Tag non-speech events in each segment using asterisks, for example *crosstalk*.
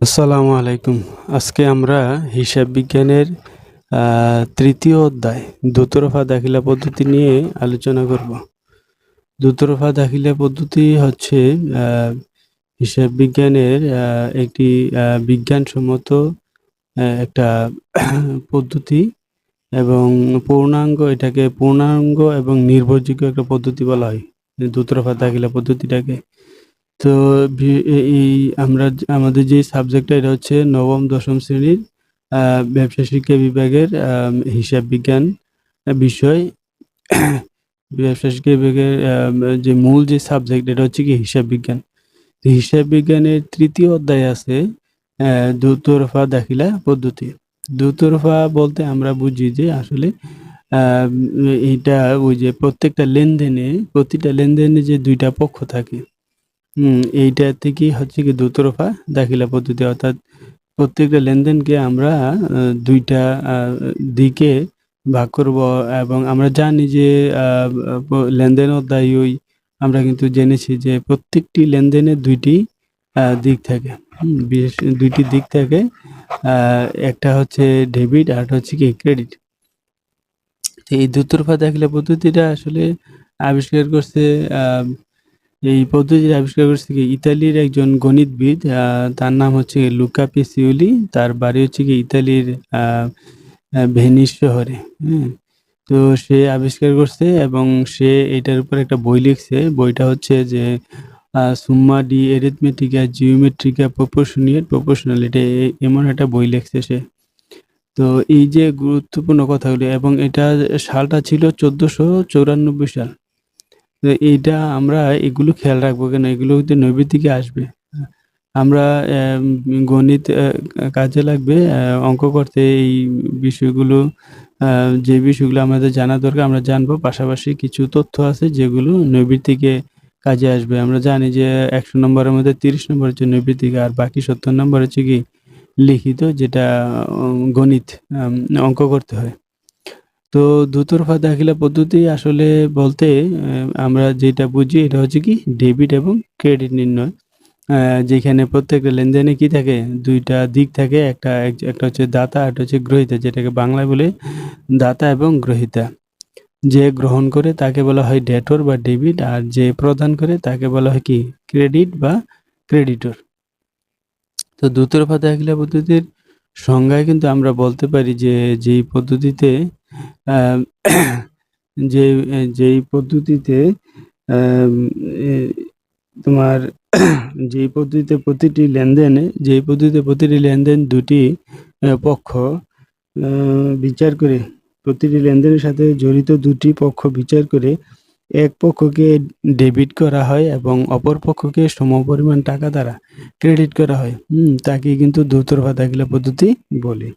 আসসালামু আলাইকুম। আজকে আমরা হিসাব বিজ্ঞানের তৃতীয় অধ্যায় দুতরফা দাখিলা পদ্ধতি নিয়ে আলোচনা করব। দুতরফা দাখিলা পদ্ধতি হচ্ছে হিসাব বিজ্ঞানের একটি বিজ্ঞানসম্মত একটা পদ্ধতি এবং পূর্ণাঙ্গ, এটাকে পূর্ণাঙ্গ এবং নির্ভরযোগ্য একটা পদ্ধতি বলা হয়। দুতরফা দাখিলা পদ্ধতিটাকে। তো এই আমরা আমাদের যে সাবজেক্টটা এটা হচ্ছে নবম, দশম শ্রেণির ব্যবসা শিক্ষা বিভাগের হিসাব বিজ্ঞান বিষয়। ব্যবসা শিক্ষা বিভাগের যে মূল যে সাবজেক্ট এটা হচ্ছে কি হিসাব বিজ্ঞান। তো হিসাব বিজ্ঞানের তৃতীয় অধ্যায় আছে দুতরফা দাখিলা পদ্ধতি। দুতরফা বলতে আমরা বুঝি যে আসলে এইটা ওই যে প্রত্যেকটা লেনদেনে, প্রতিটা লেনদেনে যে দুইটা পক্ষ থাকে এইটা থেকেই হচ্ছে কি দুতরফা দাখিলা পদ্ধতি। অর্থাৎ প্রত্যেকটা লেনদেনকে আমরা দুইটা দিকে ভাগ করব এবং আমরা জানি যে লেনদেন ওই আমরা কিন্তু জেনেছি যে প্রত্যেকটি লেনদেনের দুইটি দিক থাকে। বিশেষ দুইটি দিক থাকে একটা হচ্ছে ডেবিট আর হচ্ছে কি ক্রেডিট। এই দুতরফা দাখিলা পদ্ধতিটা আসলে আবিষ্কার করছে এই পদ্ধতির আবিষ্কার করছে কি? ইতালির একজন গণিতবিদ তার নাম হচ্ছে লুকা পেসিওলি। তার বাড়ি হচ্ছে কি? ইতালির ভেনিস শহরে। হ্যাঁ তো সে আবিষ্কার করছে এবং সে এটার উপর একটা বই লিখছে। বইটা হচ্ছে যে সুম্মা ডি এরিথমেটিকা জিওমেট্রিকা প্রপোর্শনিয়েট প্রপোর্শনাল এটা এমন একটা বই লিখছে সে। তো এই যে গুরুত্বপূর্ণ কথাগুলি, এবং এটা সালটা ছিল চোদ্দোশো চৌরানব্বই সাল। তো এইটা আমরা এগুলো খেয়াল রাখব কেন? এগুলো হতে নৈবের দিকে আসবে। আমরা গণিত কাজে লাগবে অঙ্ক করতে এই বিষয়গুলো যে বিষয়গুলো আমাদের জানা দরকার আমরা জানব। পাশাপাশি কিছু তথ্য আছে যেগুলো নৈবির থেকে কাজে আসবে। আমরা জানি যে একশো নম্বরের মধ্যে তিরিশ নম্বর হচ্ছে নৈবির থেকে আর বাকি সত্তর নম্বর হচ্ছে কি? লিখিত, যেটা গণিত অঙ্ক করতে হয়। তো দুতরফা দাখিলা পদ্ধতি আসলে বলতে আমরা যেটা বুঝি এটা হচ্ছে কি ডেবিট এবং ক্রেডিট নির্ণয়। যেখানে প্রত্যেকটা লেনদেনে কি থাকে? দুইটা দিক থাকে, একটা এক- একটা হচ্ছে দাতা একটা হচ্ছে গ্রহিতা, যেটাকে বাংলায় বলে দাতা এবং গ্রহিতা। যে গ্রহণ করে তাকে বলা হয় ডেটর বা ডেবিট আর যে প্রদান করে তাকে বলা হয় কি ক্রেডিট বা ক্রেডিটর তো দুতরফা দাখিলা পদ্ধতির সংজ্ঞায় কিন্তু আমরা বলতে পারি যে, যেই পদ্ধতিতে যে, যেই পদ্ধতিতে তোমার, যেই পদ্ধতিতে প্রতিটি লেনদেনে, যেই পদ্ধতিতে প্রতিটি লেনদেন দুটি পক্ষ বিচার করে, প্রতিটি লেনদেনের সাথে জড়িত দুটি পক্ষ বিচার করে, এক পক্ষকে ডেবিট করা হয় এবং অপর পক্ষকে সমপরিমাণ টাকা দ্বারা ক্রেডিট করা হয়। তাকে কিন্তু দুতরফা দাখিলা পদ্ধতি বলে।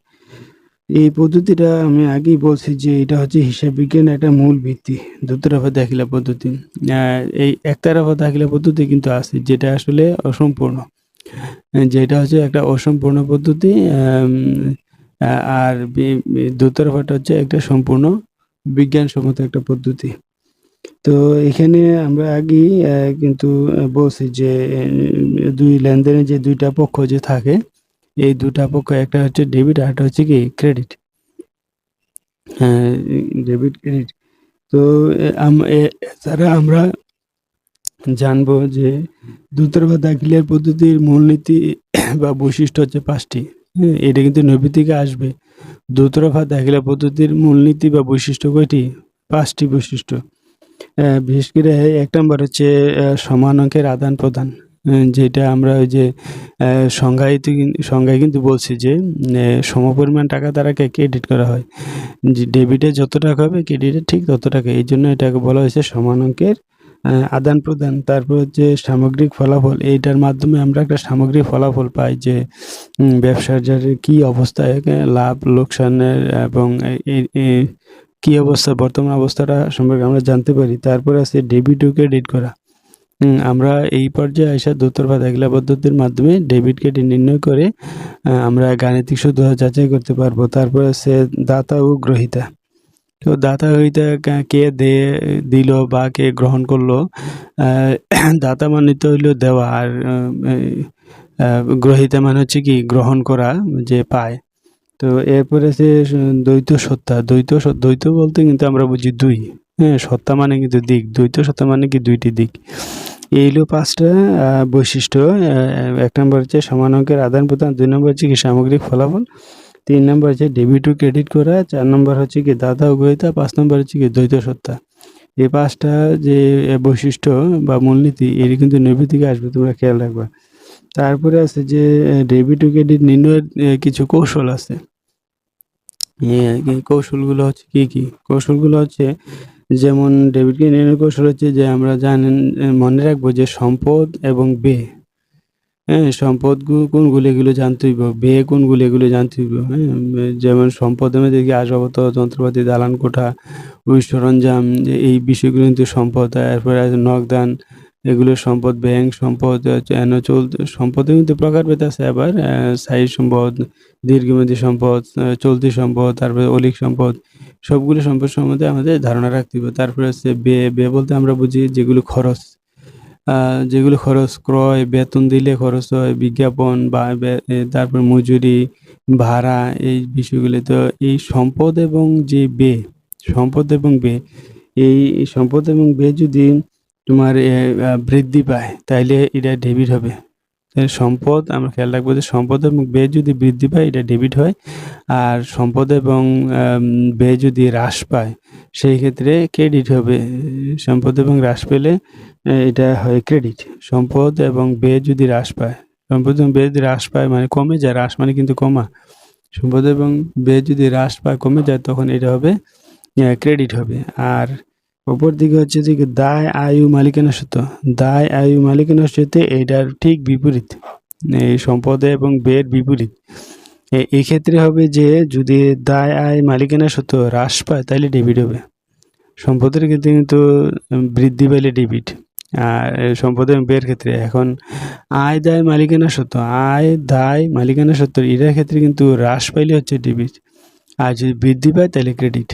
এই পদ্ধতিটা আমি আগেই বলছি যে এটা হচ্ছে হিসাব বিজ্ঞানের একটা মূল ভিত্তি। দুতরফা দাখিলা পদ্ধতি। এই একতরফা দাখিলা পদ্ধতি কিন্তু আছে, যেটা আসলে অসম্পূর্ণ। যেটা হচ্ছে একটা অসম্পূর্ণ পদ্ধতি আর দুতরফাটা হচ্ছে একটা সম্পূর্ণ বিজ্ঞানসম্মত একটা পদ্ধতি। তো এখানে আমরা আগেই কিন্তু বলছি যে দুই লেনদেনে যে দুইটা পক্ষ যে থাকে এই দুটা পক্ষ, একটা হচ্ছে ডেবিট আর একটা হচ্ছে কি ক্রেডিট হ্যাঁ ডেবিট ক্রেডিট তো এছাড়া আমরা জানব যে দুতরফা দাখিলের পদ্ধতির মূলনীতি *coughs* বা বৈশিষ্ট্য হচ্ছে পাঁচটি। হ্যাঁ এটা কিন্তু নবী থেকে আসবে। দুতরফা দাখিলা পদ্ধতির মূলনীতি বা বৈশিষ্ট্য কয়টি? পাঁচটি বৈশিষ্ট্য। বিশেষ করে এক নম্বর হচ্ছে সমান অঙ্কের আদান প্রদান যেটা আমরা ওই যে সংজ্ঞায়িত সংজ্ঞায় কিন্তু বলছি যে সমপরিমাণ টাকা দ্বারা ক্রেডিট করা হয়। যে ডেবিটে যত টাকা হবে ক্রেডিটে ঠিক তত টাকা। এই জন্য এটাকে বলা হয়েছে সমান অঙ্কের আদান প্রদান। তারপর হচ্ছে সামগ্রিক ফলাফল। এইটার মাধ্যমে আমরা একটা সামগ্রিক ফলাফল পাই যে ব্যবসার কি অবস্থায় লাভ, লোকসানের, এবং কি অবস্থা, বর্তমান অবস্থাটা সম্পর্কে আমরা জানতে পারি। তারপর আছে ডেবিট ও ক্রেডিট করা। আমরা এই পর্যায়ে আসা দুতরফা দাখিলা পদ্ধতির মাধ্যমে ডেবিট ক্রেডিট নির্ণয় করে আমরা গাণিতিক শুদ্ধতা যাচাই করতে পারব। তারপর আছে দাতা ও গ্রহিতা। তো দাতা গ্রহিতা কে দে, দিল বা কে গ্রহণ করল দাতা মানে তো হইল দেওয়া আর গ্রহিতা মানে হচ্ছে কি গ্রহণ করা যে পায়। তো এরপরে স- দ্বৈত সত্তা। দ্বৈত স- দ্বৈত বলতে কিন্তু আমরা বুঝি দুই। হ্যাঁ সত্তা মানে কিন্তু দিক, দ্বৈত সত্তা মানে কি দুইটি দিক। এই হলো পাঁচটা বৈশিষ্ট্য এক নম্বর হচ্ছে সমান অঙ্কের আদান প্রদান, দুই নম্বর হচ্ছে কি সামগ্রিক ফলাফল, তিন নম্বর হচ্ছে ডেবিট ও ক্রেডিট করা, চার নম্বর হচ্ছে কি দাদা ও গ্রহিতা, পাঁচ নম্বর হচ্ছে কি দ্বৈত সত্তা। এই পাঁচটা যে বৈশিষ্ট্য বা মূলনীতি এর কিন্তু নৈবিত থেকে আসবে, তোমরা খেয়াল রাখবা। তারপরে আছে যে ডেবিট ও ক্রেডিট নির্ণয়ের কিছু কৌশল আছে। কৌশলগুলো হচ্ছে কি কি? কৌশলগুলো হচ্ছে যেমন ডেবিট ক্রেডিট নির্ণয়ের কৌশল হচ্ছে যে আমরা জানেন মনে রাখব যে সম্পদ এবং বে হ্যাঁ সম্পদ কোনগুলো এগুলো জানতে হইব? ব্যয় কোনগুলো এগুলো জানতে হইব? হ্যাঁ যেমন সম্পদের মধ্যে কি আসবাবপত্র, যন্ত্রপাতি, দালান কোঠা ওই সরঞ্জাম এই বিষয়গুলো কিন্তু সম্পদ, তারপরে আছে নগদান এগুলো সম্পদ, ব্যাংক সম্পদ চল সম্পদে কিন্তু প্রকারভেদ আছে। আবার স্থায়ী সম্পদ, দীর্ঘমেয়াদী সম্পদ চলতি সম্পদ, তারপরে অলিক সম্পদ, সবগুলো সম্পদ সম্বন্ধে আমাদের ধারণা রাখতে হবে। তারপরে হচ্ছে ব্যয় ব্যয় বলতে আমরা বুঝি যেগুলো খরচ যেগুলো খরচ ক্রয়, বেতন দিলে খরচ হয়, বিজ্ঞাপন বা তারপর মজুরি, ভাড়া, এই বিষয়গুলি। তো এই সম্পদ এবং যে ব্যয়, সম্পদ এবং ব্যয়, এই সম্পদ এবং ব্যয় যদি তোমার বৃদ্ধি পায়, তাইলে এটা ডেবিট হবে। তাহলে সম্পদ, আমরা খেয়াল রাখব যে সম্পদ এবং ব্যয় যদি বৃদ্ধি পায়, এটা ডেবিট হয়। আর সম্পদ এবং ব্যয় যদি হ্রাস পায়, সেই ক্ষেত্রে ক্রেডিট হবে। সম্পদ এবং হ্রাস পেলে এটা হয় ক্রেডিট সম্পদ এবং ব্যয় যদি হ্রাস পায়, সম্পদ এবং ব্যয় যদি হ্রাস পায় মানে কমে যায়, হ্রাস মানে কিন্তু কমা। সম্পদ এবং ব্যয় যদি হ্রাস পায়, কমে যায়, তখন এটা হবে ক্রেডিট হবে। আর অপর দিকে হচ্ছে যে দায় আয়ু মালিকানা সত্য। দায় আয়ু মালিকানা সত্য এটার ঠিক বিপরীত। এই সম্পদে এবং ব্যয়ের বিপরীত। এ- এই ক্ষেত্রে হবে যে যদি দায় আয় মালিকানা সত্য হ্রাস পায় তাহলে ডেবিট হবে। সম্পদের ক্ষেত্রে কিন্তু বৃদ্ধি পেলে ডেবিট আর এ, সম্পদ এবং ব্যয়ের ক্ষেত্রে এখন আয় দায় মালিকানা সত্য আয় দায় মালিকানা সত্য এটার ক্ষেত্রে কিন্তু হ্রাস পাইলে হচ্ছে ডেবিট আর যদি বৃদ্ধি পায় তাহলে ক্রেডিট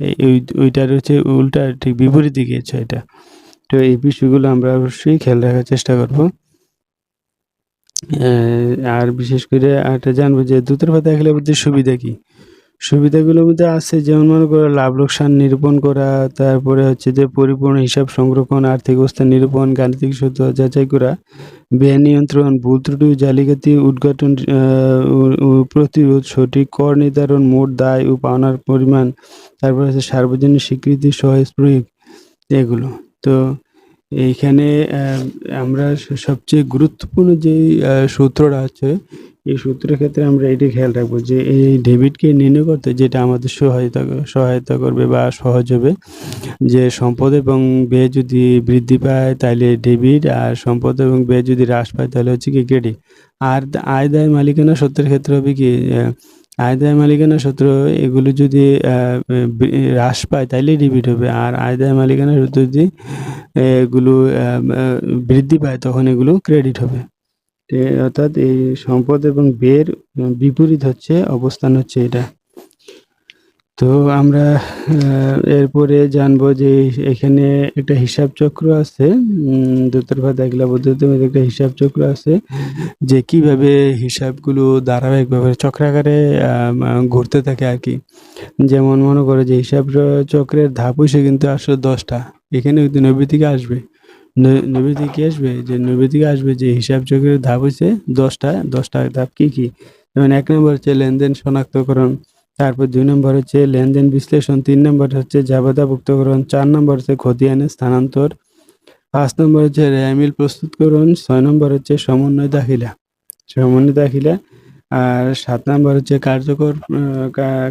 এই- ওই ওইটার হচ্ছে উল্টা ঠিক বিপরীত দিকে এটা। তো এই বিষয়গুলো আমরা অবশ্যই খেয়াল রাখার চেষ্টা করব। আর বিশেষ করে আরেকটা জানব যে দুতরফা দেখলে আমাদের সুবিধা কি? সুবিধাগুলোর মধ্যে আছে, যেমন মনে করো লাভ লোকসান নিরূপণ করা, তারপরে হচ্ছে যে পরিপূর্ণ হিসাব সংরক্ষণ, আর্থিক অবস্থা নিরূপণ, গাণিতিক সত্য যাচাই করা, ব্যয় নিয়ন্ত্রণ, ভুল ত্রুটি ও জালিয়াতি, উদ্ঘাটন প্রতিরোধ, সঠিক কর নির্ধারণ, মোট দায় ও পাওনার পরিমাণ, তারপরে হচ্ছে সার্বজনীন স্বীকৃতি সহজ প্রয়োগ এগুলো। তো এইখানে আমরা সবচেয়ে গুরুত্বপূর্ণ যে সূত্রটা আছে এই সূত্রের ক্ষেত্রে আমরা এটি খেয়াল রাখব যে এই ডেবিটকে নির্ণয় করতে যেটা আমাদের সহায়তা সহায়তা করবে বা সহজ হবে যে সম্পদ এবং ব্যয় যদি বৃদ্ধি পায় তাহলে ডেবিট আর সম্পদ এবং ব্যয় যদি হ্রাস পায় তাহলে হচ্ছে কি ক্রেডিট। আর আয় দায় মালিকানা সত্ত্বের ক্ষেত্রে হবে কি আহ, আয় দায় মালিকানা সূত্র এগুলো যদি হ্রাস পায় তাহলে ডেবিট হবে। আর আয় দায় মালিকানা সূত্র যদি এগুলো বৃদ্ধি পায় তখন এগুলো ক্রেডিট হবে। অর্থাৎ এই সম্পদ এবং ব্যয়ের বিপরীত হচ্ছে, অবস্থান হচ্ছে এটা। তো আমরা এরপরে জানব যে এখানে একটা হিসাব চক্র আছে। দুতরফা দেখলা মধ্যে একটা হিসাব চক্র আছে যে কীভাবে হিসাবগুলো ধারাবাহিকভাবে চক্রাকারে ঘুরতে থাকে আর কি। যেমন মনে করো যে হিসাব চক্রের ধাপ হইছে কিন্তু আসলে দশটা। এখানে নব্বই থেকে আসবে। ন- নব্বই কি আসবে, যে নব্বই আসবে, যে হিসাব চক্রের ধাপ হইছে দশটা দশটা ধাপ কি কি? যেমন এক নম্বর হচ্ছে লেনদেন শনাক্তকরণ, তারপর দুই নম্বর হচ্ছে লেনদেন বিশ্লেষণ, তিন নম্বর হচ্ছে জাবেদাভুক্তকরণ চার নম্বর হচ্ছে খতিয়ানের স্থানান্তর, পাঁচ নম্বর হচ্ছে রেয়ামিল প্রস্তুতকরণ, ছয় নম্বর হচ্ছে সমন্বয় দাখিলা সমন্বয় দাখিলা, আর সাত নম্বর হচ্ছে কার্যকর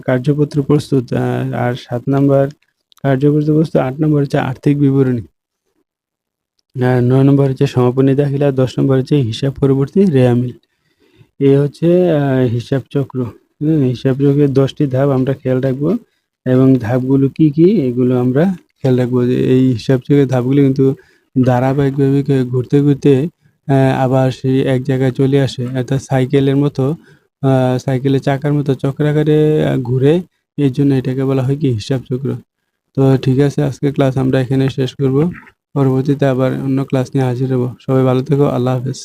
কার্যপত্র প্রস্তুত আর সাত নম্বর কার্যপত্র প্রস্তুত, আট নম্বর হচ্ছে আর্থিক বিবরণী। নয় নম্বর হচ্ছে সমাপনী দাখিলা দশ নম্বর হচ্ছে হিসাব পরবর্তী রেয়ামিল। এ হচ্ছে হিসাব চক্র। হিসাব চক্রের দশটি ধাপ আমরা খেয়াল রাখব এবং ধাপগুলো কি কি এগুলো আমরা খেয়াল রাখব। যে এই হিসাব চক্রের ধাপগুলো কিন্তু ধারাবাহিকভাবে ঘুরতে ঘুরতে আবার সেই এক জায়গায় চলে আসে। অর্থাৎ সাইকেলের মতো সাইকেলের চাকার মতো চক্রাকারে ঘুরে এর জন্য এটাকে বলা হয় কি হিসাব চক্র। তো ঠিক আছে আজকে ক্লাস আমরা এখানে শেষ করব। পরবর্তীতে আবার অন্য ক্লাস নিয়ে হাজির হব। সবাই ভালো থেকো আল্লাহ হাফেজ।